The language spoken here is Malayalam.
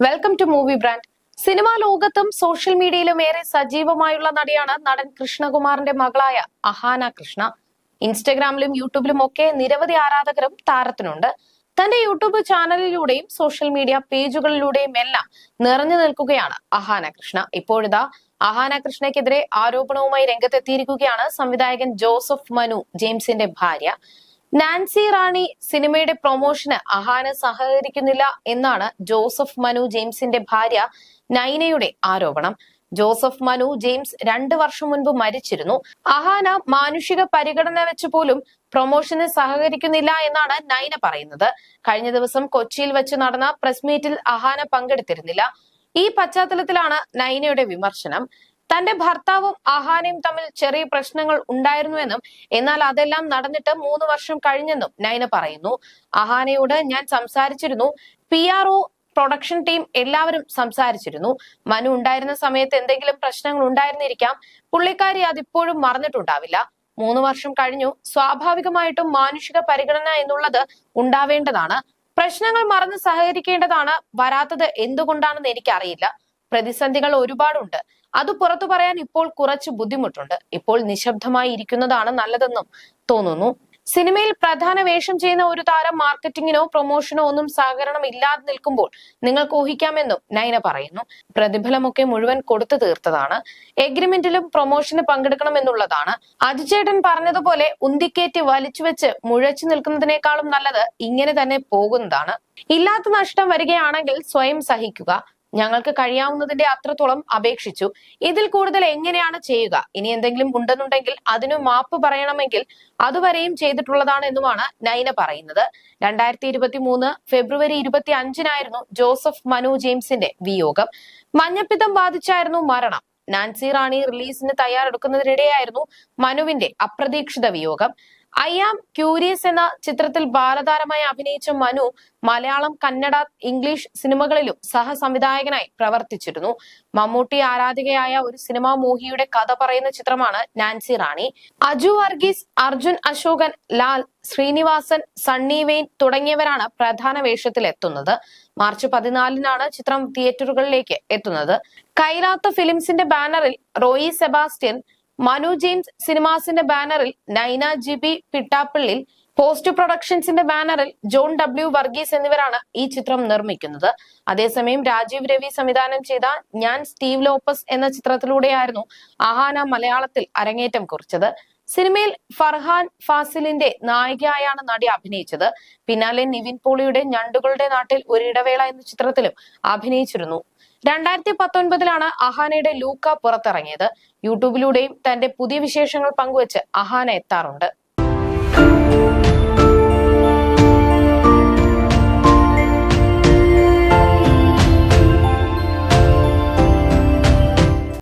Welcome to movie brand cinema ലോകത്തും സോഷ്യൽ മീഡിയയിലും ഏറെ സജീവമായുള്ള നടിയാണ് നടൻ കൃഷ്ണകുമാറിന്റെ മകളായ അഹാന കൃഷ്ണ. ഇൻസ്റ്റഗ്രാമിലും യൂട്യൂബിലും ഒക്കെ നിരവധി ആരാധകരും താരത്തിനുണ്ട്. തന്റെ യൂട്യൂബ് ചാനലിലൂടെയും സോഷ്യൽ മീഡിയ പേജുകളിലൂടെയും എല്ലാം നിറഞ്ഞു നിൽക്കുകയാണ് അഹാന കൃഷ്ണ. ഇപ്പോഴിതാ അഹാന കൃഷ്ണയ്ക്കെതിരെ ആരോപണവുമായി രംഗത്തെത്തിയിരിക്കുകയാണ് സംവിധായകൻ ജോസഫ് മനു ജെയിംസിന്റെ ഭാര്യ. നാൻസി റാണി സിനിമയുടെ പ്രൊമോഷന് അഹാന സഹകരിക്കുന്നില്ല എന്നാണ് ജോസഫ് മനു ജെയിംസിന്റെ ഭാര്യ നൈനയുടെ ആരോപണം. ജോസഫ് മനു ജെയിംസ് രണ്ടു വർഷം മുൻപ് മരിച്ചിരുന്നു. അഹാന മാനുഷിക പരിഗണന വെച്ച് പോലും പ്രൊമോഷന് സഹകരിക്കുന്നില്ല എന്നാണ് നൈന പറയുന്നത്. കഴിഞ്ഞ ദിവസം കൊച്ചിയിൽ വെച്ച് നടന്ന പ്രസ് മീറ്റിൽ അഹാന പങ്കെടുത്തിരുന്നില്ല. ഈ പശ്ചാത്തലത്തിലാണ് നൈനയുടെ വിമർശനം. തന്റെ ഭർത്താവും അഹാനയും തമ്മിൽ ചെറിയ പ്രശ്നങ്ങൾ ഉണ്ടായിരുന്നുവെന്നും എന്നാൽ അതെല്ലാം നടന്നിട്ട് മൂന്ന് വർഷം കഴിഞ്ഞെന്നും നൈന പറയുന്നു. അഹാനയോട് ഞാൻ സംസാരിച്ചിരുന്നു. പി പ്രൊഡക്ഷൻ ടീം എല്ലാവരും സംസാരിച്ചിരുന്നു. മനു ഉണ്ടായിരുന്ന സമയത്ത് എന്തെങ്കിലും പ്രശ്നങ്ങൾ ഉണ്ടായിരുന്നിരിക്കാം. പുള്ളിക്കാരി അതിപ്പോഴും മറന്നിട്ടുണ്ടാവില്ല. മൂന്ന് വർഷം കഴിഞ്ഞു. സ്വാഭാവികമായിട്ടും മാനുഷിക പരിഗണന എന്നുള്ളത് ഉണ്ടാവേണ്ടതാണ്. പ്രശ്നങ്ങൾ മറന്ന് സഹകരിക്കേണ്ടതാണ്. വരാത്തത് എന്തുകൊണ്ടാണെന്ന് എനിക്കറിയില്ല. പ്രതിസന്ധികൾ ഒരുപാടുണ്ട്. അത് പുറത്തു പറയാൻ ഇപ്പോൾ കുറച്ച് ബുദ്ധിമുട്ടുണ്ട്. ഇപ്പോൾ നിശബ്ദമായി ഇരിക്കുന്നതാണ് നല്ലതെന്നും തോന്നുന്നു. സിനിമയിൽ പ്രധാന വേഷം ചെയ്യുന്ന ഒരു താരം മാർക്കറ്റിങ്ങിനോ പ്രൊമോഷനോ ഒന്നും സഹകരണം ഇല്ലാതെ നിൽക്കുമ്പോൾ നിങ്ങൾക്ക് ഊഹിക്കാമെന്നും നൈന പറയുന്നു. പ്രതിഫലമൊക്കെ മുഴുവൻ കൊടുത്തു തീർത്തതാണ്. എഗ്രിമെന്റിലും പ്രൊമോഷന് പങ്കെടുക്കണമെന്നുള്ളതാണ്. അജിചേട്ടൻ പറഞ്ഞതുപോലെ ഉന്തിക്കേറ്റ് വലിച്ചുവെച്ച് മുഴച്ചു നിൽക്കുന്നതിനേക്കാളും നല്ലത് ഇങ്ങനെ തന്നെ പോകുന്നതാണ്. ഇല്ലാത്ത നഷ്ടം വരികയാണെങ്കിൽ സ്വയം സഹിക്കുക. ഞങ്ങൾക്ക് കഴിയാവുന്നതിന്റെ അത്രത്തോളം അപേക്ഷിച്ചു. ഇതിൽ കൂടുതൽ എങ്ങനെയാണ് ചെയ്യുക? ഇനി എന്തെങ്കിലും ഉണ്ടെന്നുണ്ടെങ്കിൽ അതിനു മാപ്പ് പറയണമെങ്കിൽ അതുവരെയും ചെയ്തിട്ടുള്ളതാണ് എന്നുമാണ് നൈന പറയുന്നത്. രണ്ടായിരത്തി ഇരുപത്തി മൂന്ന് ഫെബ്രുവരി ഇരുപത്തി അഞ്ചിനായിരുന്നു ജോസഫ് മനു ജെയിംസിന്റെ വിയോഗം. മഞ്ഞപ്പിത്തം ബാധിച്ചായിരുന്നു മരണം. നാൻസി റാണി റിലീസിന് തയ്യാറെടുക്കുന്നതിനിടെയായിരുന്നു മനുവിന്റെ അപ്രതീക്ഷിത വിയോഗം. ഐ ആം ക്യൂരിയസ് എന്ന ചിത്രത്തിൽ ബാലതാരമായി അഭിനയിച്ച മനു മലയാളം കന്നഡ ഇംഗ്ലീഷ് സിനിമകളിലും സഹസംവിധായകനായി പ്രവർത്തിച്ചിരുന്നു. മമ്മൂട്ടി ആരാധികയായ ഒരു സിനിമാ മോഹിയുടെ കഥ പറയുന്ന ചിത്രമാണ് നാൻസി റാണി. അജു വർഗീസ് അർജുൻ അശോകൻ ലാൽ ശ്രീനിവാസൻ സണ്ണി വെയിൻ തുടങ്ങിയവരാണ് പ്രധാന വേഷത്തിൽ എത്തുന്നത്. മാർച്ച് പതിനാലിനാണ് ചിത്രം തിയേറ്ററുകളിലേക്ക് എത്തുന്നത്. കൈലാത്ത ഫിലിംസിന്റെ ബാനറിൽ റോയി സെബാസ്റ്റ്യൻ മനു ജെയിംസ് സിനിമാസിന്റെ ബാനറിൽ നൈന ജിബി പിട്ടാപ്പിള്ളിൽ പോസ്റ്റ് പ്രൊഡക്ഷൻസിന്റെ ബാനറിൽ ജോൺ ഡബ്ല്യു വർഗീസ് എന്നിവരാണ് ഈ ചിത്രം നിർമ്മിക്കുന്നത്. അതേസമയം രാജീവ് രവി സംവിധാനം ചെയ്ത ഞാൻ സ്റ്റീവ് ലോപ്പസ് എന്ന ചിത്രത്തിലൂടെയായിരുന്നു അഹാന മലയാളത്തിൽ അരങ്ങേറ്റം കുറിച്ചത്. സിനിമയിൽ ഫർഹാൻ ഫാസിലിന്റെ നായികയായാണ് നടി അഭിനയിച്ചത്. പിന്നാലെ നിവിൻ പോളിയുടെ ഞണ്ടുകളുടെ നാട്ടിൽ ഒരിടവേള എന്ന ചിത്രത്തിലും അഭിനയിച്ചിരുന്നു. രണ്ടായിരത്തി പത്തൊൻപതിലാണ് അഹാനയുടെ ലൂക്ക പുറത്തിറങ്ങിയത്. യൂട്യൂബിലൂടെയും തന്റെ പുതിയ വിശേഷങ്ങൾ പങ്കുവച്ച് അഹാന എത്താറുണ്ട്.